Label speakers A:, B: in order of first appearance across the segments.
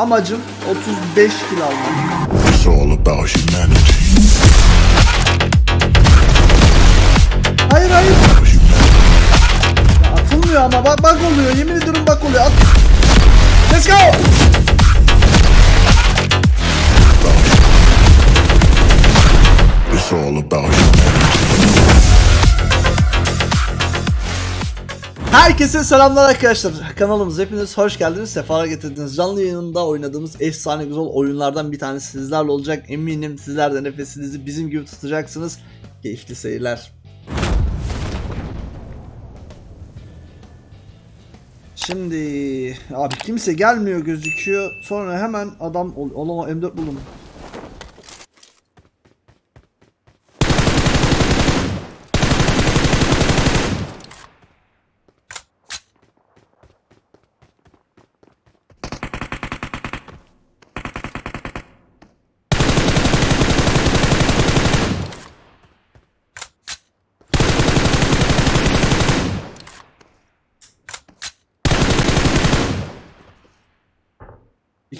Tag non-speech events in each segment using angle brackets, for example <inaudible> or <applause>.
A: Amacım 35 kill almak.
B: It's all about humanity.
A: Hayır hayır. Ya atılmıyor ama bak bak oluyor. Yemin ediyorum bak oluyor. At. Let's go.
B: It's all about humanity.
A: Herkese selamlar arkadaşlar. Kanalımıza hepiniz hoş geldiniz. Sefalar getirdiniz. Canlı yayınında oynadığımız efsane güzel oyunlardan bir tanesi sizlerle olacak. Eminim sizler de nefesinizi bizim gibi tutacaksınız. Keyifli seyirler. Şimdi abi kimse gelmiyor gözüküyor. Sonra hemen adam ol Olamam M4 buldum.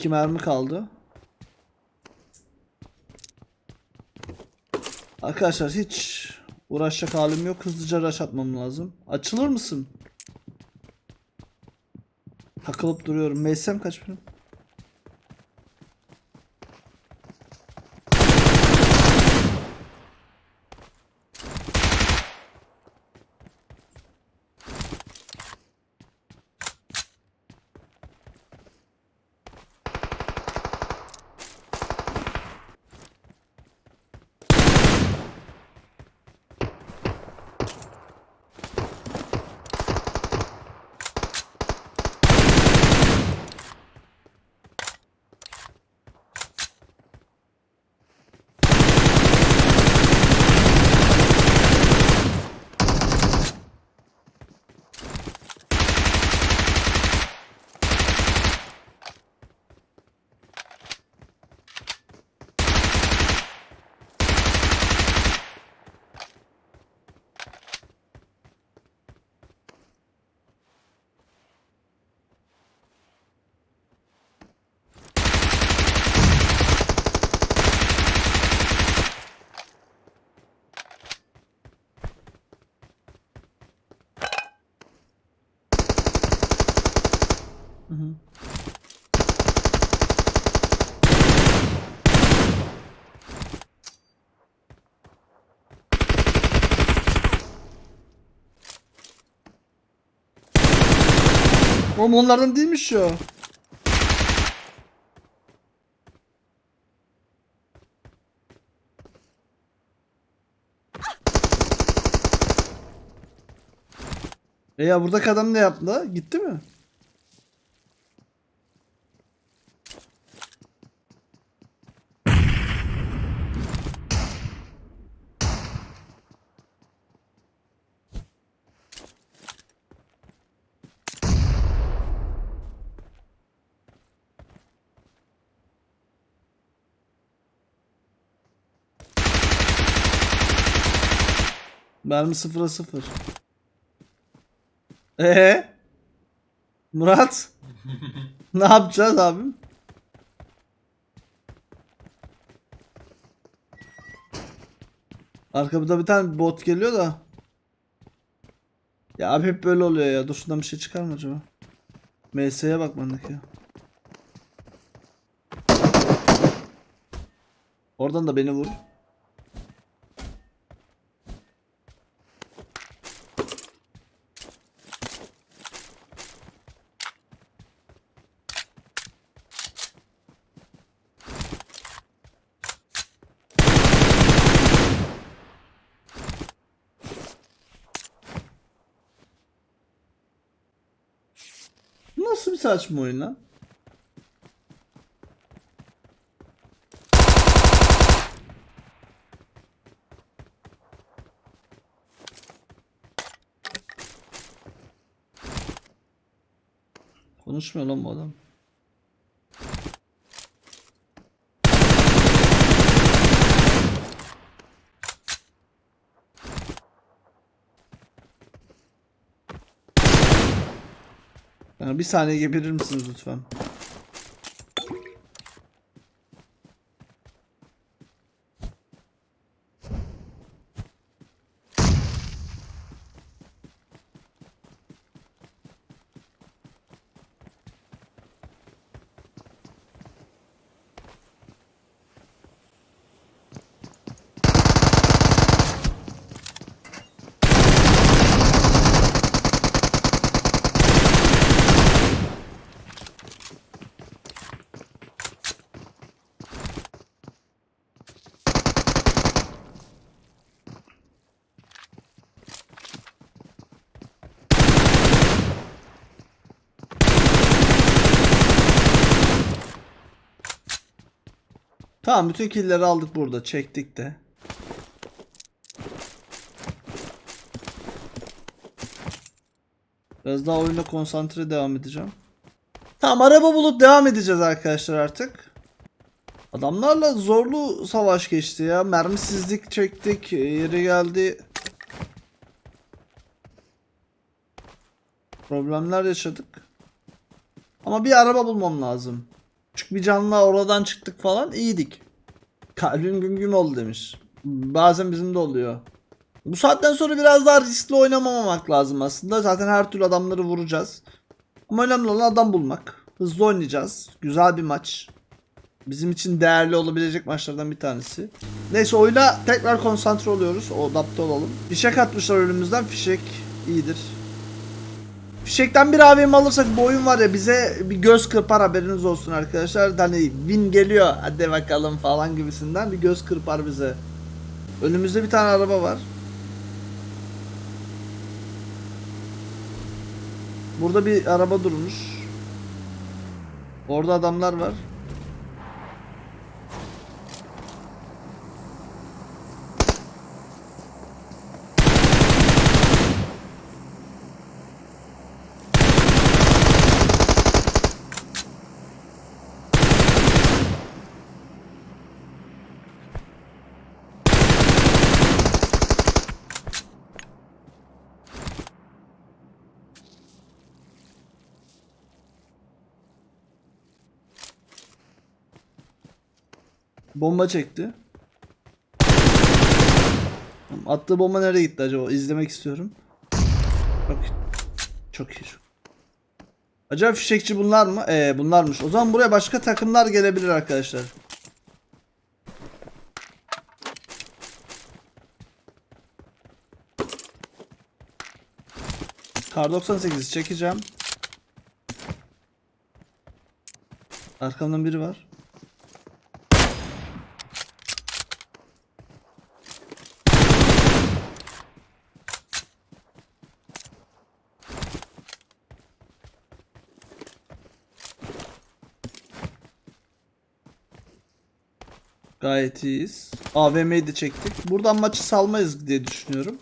A: İki mermi kaldı. Arkadaşlar hiç uğraşacak halim yok. Hızlıca rush atmam lazım. Açılır mısın? Takılıp duruyorum. MSM kaç benim? Oğlum onlardan değilmiş ya. E ya buradaki adam ne yaptı? Gitti mi? Mermi sıfıra sıfır. Ee? Murat? <laughs> ne yapacağız abim? Arkamda bir tane bot geliyor da. Ya abi hep böyle oluyor ya. Dur şundan bir şey çıkar mı acaba? MS'ye bak bendeki. Oradan da beni vur. Nasıl bir saçma oyun lan? Konuşmuyor lan bu adam. Bir saniye geberir misiniz lütfen? Tamam bütün killleri aldık burada. Çektik de. Biraz daha oyuna konsantre devam edeceğim. Tamam araba bulup devam edeceğiz arkadaşlar artık. Adamlarla zorlu savaş geçti ya. Mermisizlik çektik. Yeri geldi. Problemler yaşadık. Ama bir araba bulmam lazım. Küçük bir canlı oradan çıktık falan iyiydik. Kalbim güm güm oldu demiş. Bazen bizim de oluyor. Bu saatten sonra biraz daha riskli oynamamak lazım aslında. Zaten her türlü adamları vuracağız. Ama önemli olan adam bulmak. Hızlı oynayacağız. Güzel bir maç. Bizim için değerli olabilecek maçlardan bir tanesi. Neyse oyuna tekrar konsantre oluyoruz. O adapte olalım. Fişek atmışlar önümüzden. Fişek iyidir. Fişekten bir AVM alırsak bu oyun var ya bize bir göz kırpar haberiniz olsun arkadaşlar. Hani win geliyor hadi bakalım falan gibisinden bir göz kırpar bize. Önümüzde bir tane araba var. Burada bir araba durmuş. Orada adamlar var. Bomba çekti. Attığı bomba nereye gitti acaba? İzlemek istiyorum. Çok çok iyi. Acaba fişekçi bunlar mı? Ee bunlarmış. O zaman buraya başka takımlar gelebilir arkadaşlar. Kar 98'i çekeceğim. Arkamdan biri var. Gayet iyiyiz. AVM'yi de çektik. Buradan maçı salmayız diye düşünüyorum.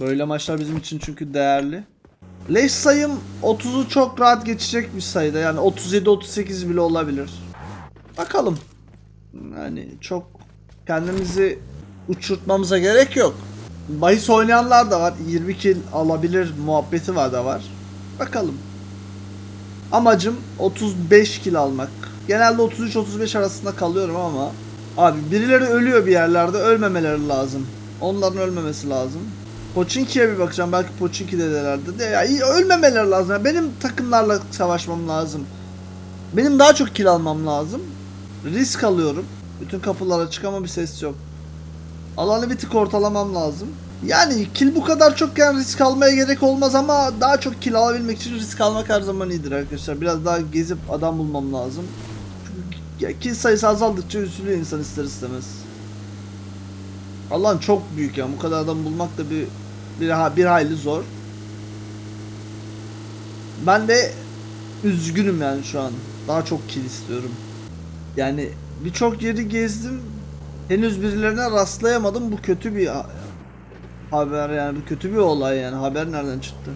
A: Böyle maçlar bizim için çünkü değerli. Leş sayım 30'u çok rahat geçecek bir sayıda. Yani 37-38 bile olabilir. Bakalım. Yani çok kendimizi uçurtmamıza gerek yok. Bahis oynayanlar da var. 20 kill alabilir muhabbeti var da var. Bakalım. Amacım 35 kill almak. Genelde 33-35 arasında kalıyorum ama abi birileri ölüyor bir yerlerde ölmemeleri lazım. Onların ölmemesi lazım. Pochinki'ye bir bakacağım. Belki Pochinki dedelerdi de ya ölmemeleri lazım. Ya benim takımlarla savaşmam lazım. Benim daha çok kill almam lazım. Risk alıyorum. Bütün kapılar açık ama bir ses yok. Alanı bir tık ortalamam lazım. Yani kill bu kadar çokken risk almaya gerek olmaz ama daha çok kill alabilmek için risk almak her zaman iyidir arkadaşlar. Biraz daha gezip adam bulmam lazım. Ya kill sayısı azaldıkça üzülüyor insan ister istemez. Allah'ın çok büyük ya. Bu kadar adam bulmak da bir bir, bir hayli zor. Ben de üzgünüm yani şu an. Daha çok kill istiyorum. Yani birçok yeri gezdim. Henüz birilerine rastlayamadım. Bu kötü bir ha- haber yani. Bu kötü bir olay yani. Haber nereden çıktı?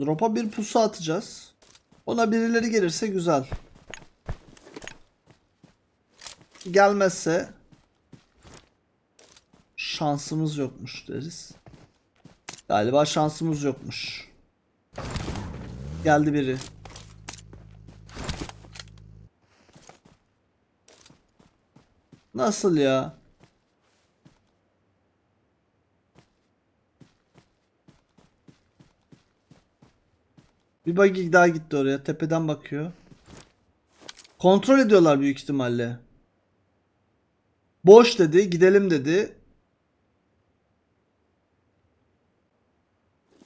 A: Drop'a bir pusu atacağız. Ona birileri gelirse güzel. Gelmezse şansımız yokmuş deriz. Galiba şansımız yokmuş. Geldi biri. Nasıl ya? Bir buggy daha gitti oraya. Tepeden bakıyor. Kontrol ediyorlar büyük ihtimalle. Boş dedi. Gidelim dedi.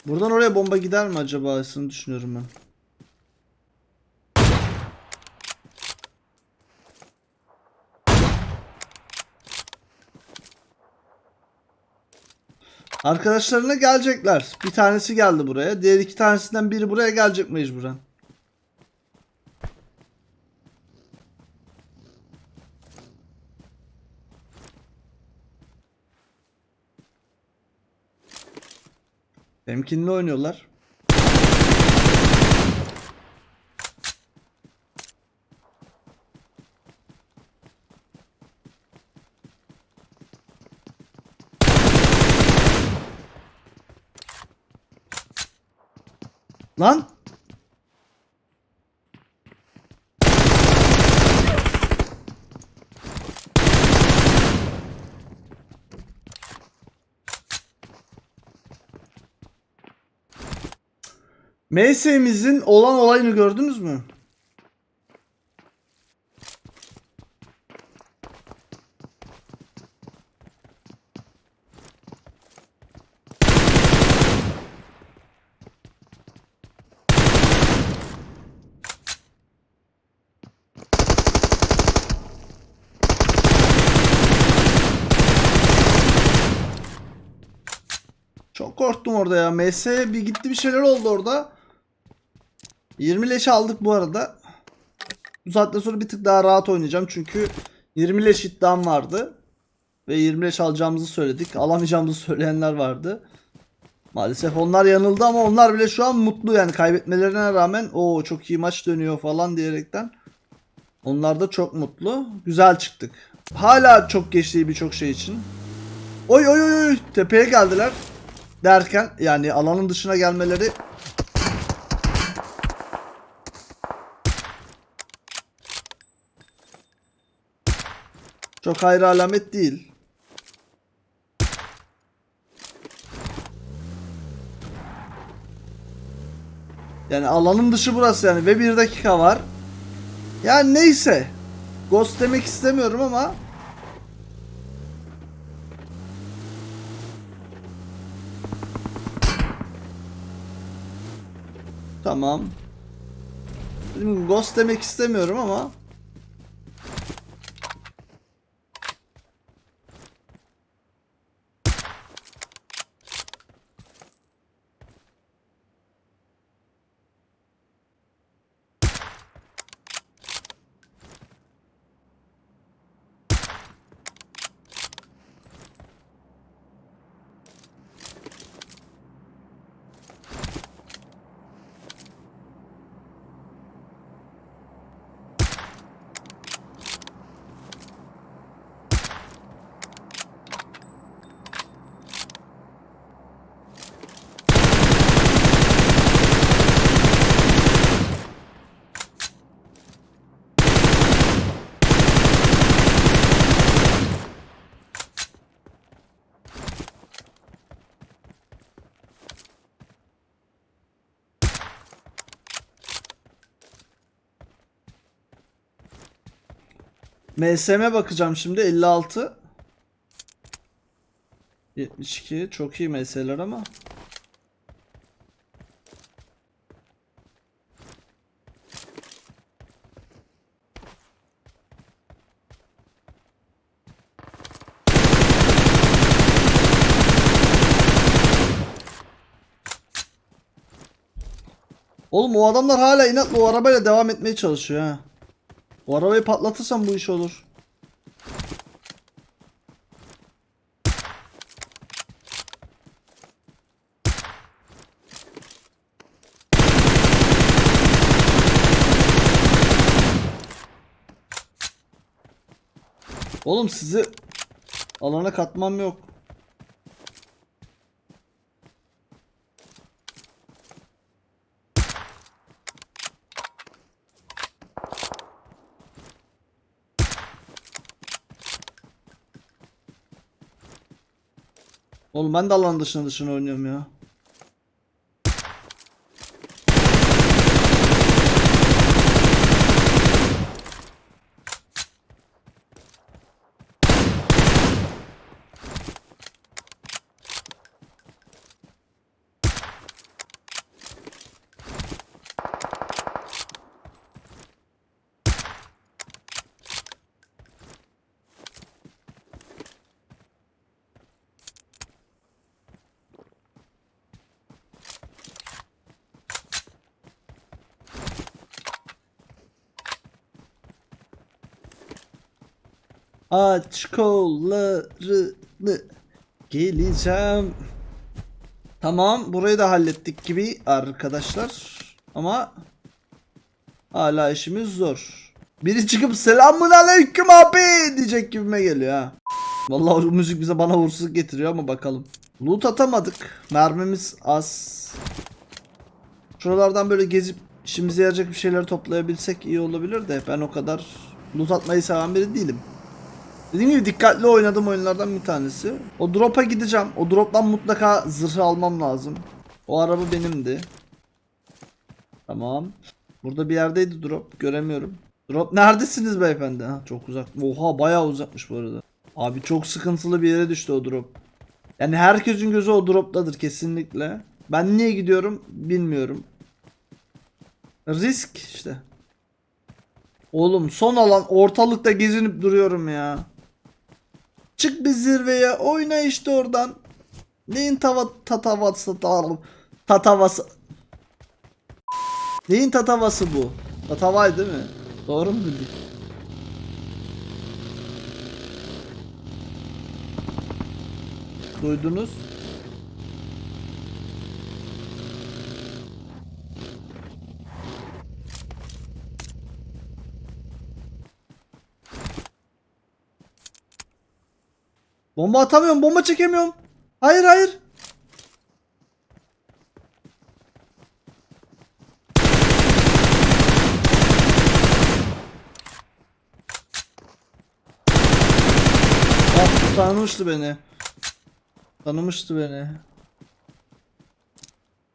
A: Buradan oraya bomba gider mi acaba? Aslında düşünüyorum ben. Arkadaşlarına gelecekler. Bir tanesi geldi buraya. Diğer iki tanesinden biri buraya gelecek mecburen. Temkinli oynuyorlar. Lan! MS'imizin olan olayını gördünüz mü? Çok korktum orada ya. MS bir gitti bir şeyler oldu orada. 20 leş aldık bu arada. Bu saatten sonra bir tık daha rahat oynayacağım çünkü 20 leş iddiam vardı. Ve 20 leş alacağımızı söyledik. Alamayacağımızı söyleyenler vardı. Maalesef onlar yanıldı ama onlar bile şu an mutlu yani kaybetmelerine rağmen o çok iyi maç dönüyor falan diyerekten. Onlar da çok mutlu. Güzel çıktık. Hala çok geç değil birçok şey için. Oy oy oy tepeye geldiler. Derken yani alanın dışına gelmeleri Çok hayra alamet değil. Yani alanın dışı burası yani ve bir dakika var. Yani neyse. Ghost demek istemiyorum ama Tamam. Ghost demek istemiyorum ama MSM bakacağım şimdi 56 72 çok iyi MS'ler ama Oğlum o adamlar hala inatla o arabayla devam etmeye çalışıyor ha. O arabayı patlatırsam bu iş olur. Oğlum sizi alana katmam yok. Oğlum ben de alan dışına dışına oynuyorum ya. Aç kollarını geleceğim. Tamam burayı da hallettik gibi arkadaşlar. Ama hala işimiz zor. Biri çıkıp selamun aleyküm abi diyecek gibime geliyor ha. Vallahi o müzik bize bana uğursuzluk getiriyor ama bakalım. Loot atamadık. Mermimiz az. Şuralardan böyle gezip işimize yarayacak bir şeyler toplayabilsek iyi olabilir de ben o kadar loot atmayı seven biri değilim. Dediğim gibi dikkatli oynadığım oyunlardan bir tanesi. O drop'a gideceğim. O drop'tan mutlaka zırhı almam lazım. O araba benimdi. Tamam. Burada bir yerdeydi drop. Göremiyorum. Drop neredesiniz beyefendi? Ha, çok uzak. Oha bayağı uzakmış bu arada. Abi çok sıkıntılı bir yere düştü o drop. Yani herkesin gözü o droptadır kesinlikle. Ben niye gidiyorum bilmiyorum. Risk işte. Oğlum son alan ortalıkta gezinip duruyorum ya. Çık bir zirveye oyna işte oradan. Neyin tava tatavası ta- tatavası Neyin tatavası bu? Tatavay değil mi? Doğru mu bildik? Duydunuz? Bomba atamıyorum, bomba çekemiyorum. Hayır hayır. Bu tanımıştı beni. Tanımıştı beni.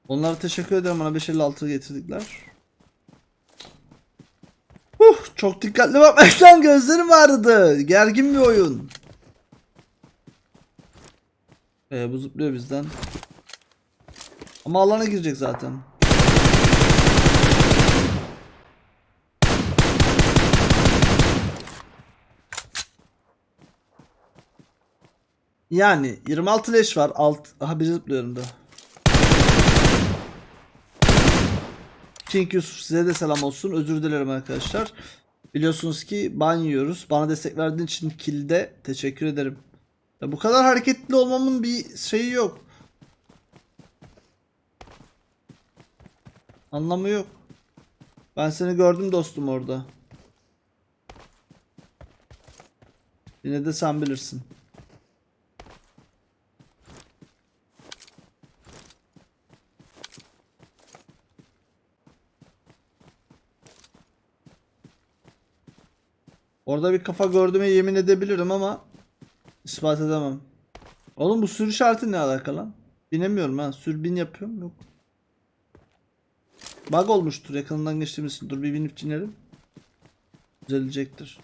A: Onlara teşekkür ederim bana 556 getirdikler. Huh, çok dikkatli bakmaktan gözlerim ağrıdı. Gergin bir oyun. Ee, bu zıplıyor bizden. Ama alana girecek zaten. Yani 26 leş var. Alt aha bir zıplıyorum da. King Yusuf size de selam olsun. Özür dilerim arkadaşlar. Biliyorsunuz ki ban yiyoruz. Bana destek verdiğin için kilde teşekkür ederim. Ya bu kadar hareketli olmamın bir şeyi yok. Anlamı yok. Ben seni gördüm dostum orada. Yine de sen bilirsin. Orada bir kafa gördüğüme yemin edebilirim ama ispat edemem. Oğlum bu sürü işareti ne alaka lan? Binemiyorum ha. Sürbin yapıyorum yok. Bug olmuştur yakınından geçtiğimiz. Dur bir binip inelim. Düzelecektir.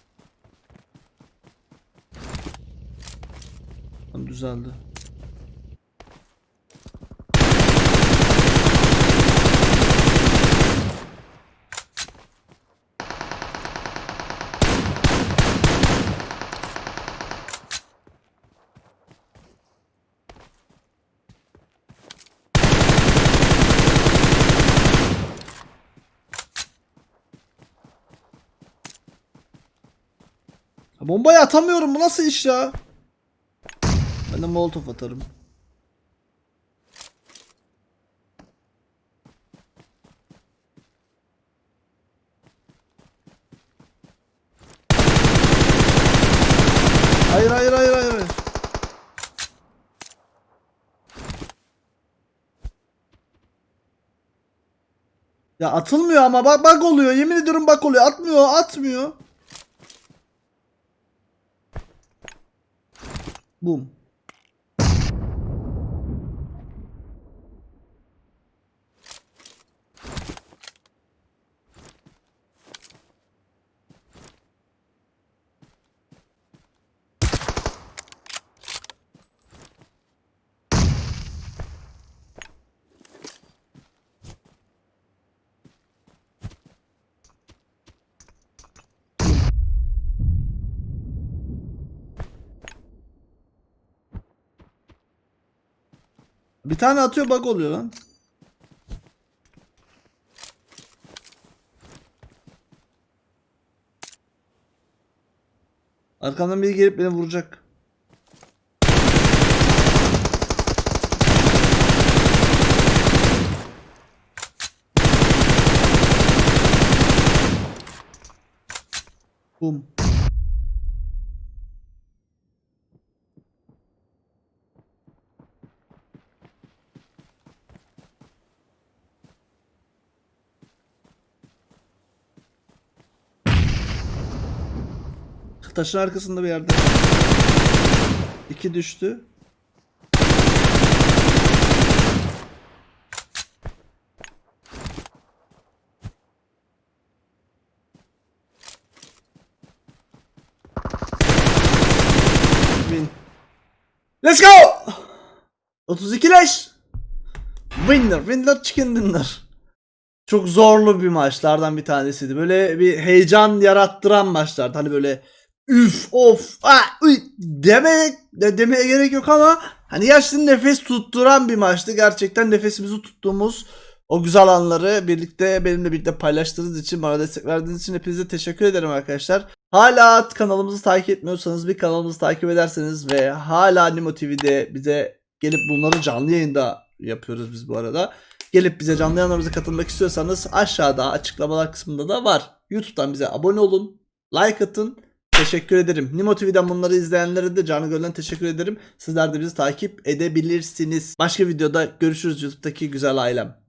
A: Düzeldi. Bombayı atamıyorum bu nasıl iş ya? Ben de molotof atarım. Hayır hayır hayır hayır. Ya atılmıyor ama bak bak oluyor. Yemin ediyorum bak oluyor. Atmıyor, atmıyor. Boom. Bir tane atıyor bug oluyor lan. Arkamdan biri gelip beni vuracak. Bum. Taşın arkasında bir yerde. İki düştü. Let's go! 32 leş. Winner, winner, chicken dinner. Çok zorlu bir maçlardan bir tanesiydi. Böyle bir heyecan yarattıran maçlardı. Hani böyle üf of ah, uy, demek de demeye gerek yok ama hani gerçekten nefes tutturan bir maçtı. Gerçekten nefesimizi tuttuğumuz o güzel anları birlikte benimle birlikte paylaştığınız için bana destek verdiğiniz için hepinize teşekkür ederim arkadaşlar. Hala kanalımızı takip etmiyorsanız bir kanalımızı takip ederseniz ve hala Nimo TV'de bize gelip bunları canlı yayında yapıyoruz biz bu arada. Gelip bize canlı yayınlarımıza katılmak istiyorsanız aşağıda açıklamalar kısmında da var. YouTube'dan bize abone olun, like atın. Teşekkür ederim. Nimo TV'den bunları izleyenlere de canı gönülden teşekkür ederim. Sizler de bizi takip edebilirsiniz. Başka videoda görüşürüz YouTube'daki güzel ailem.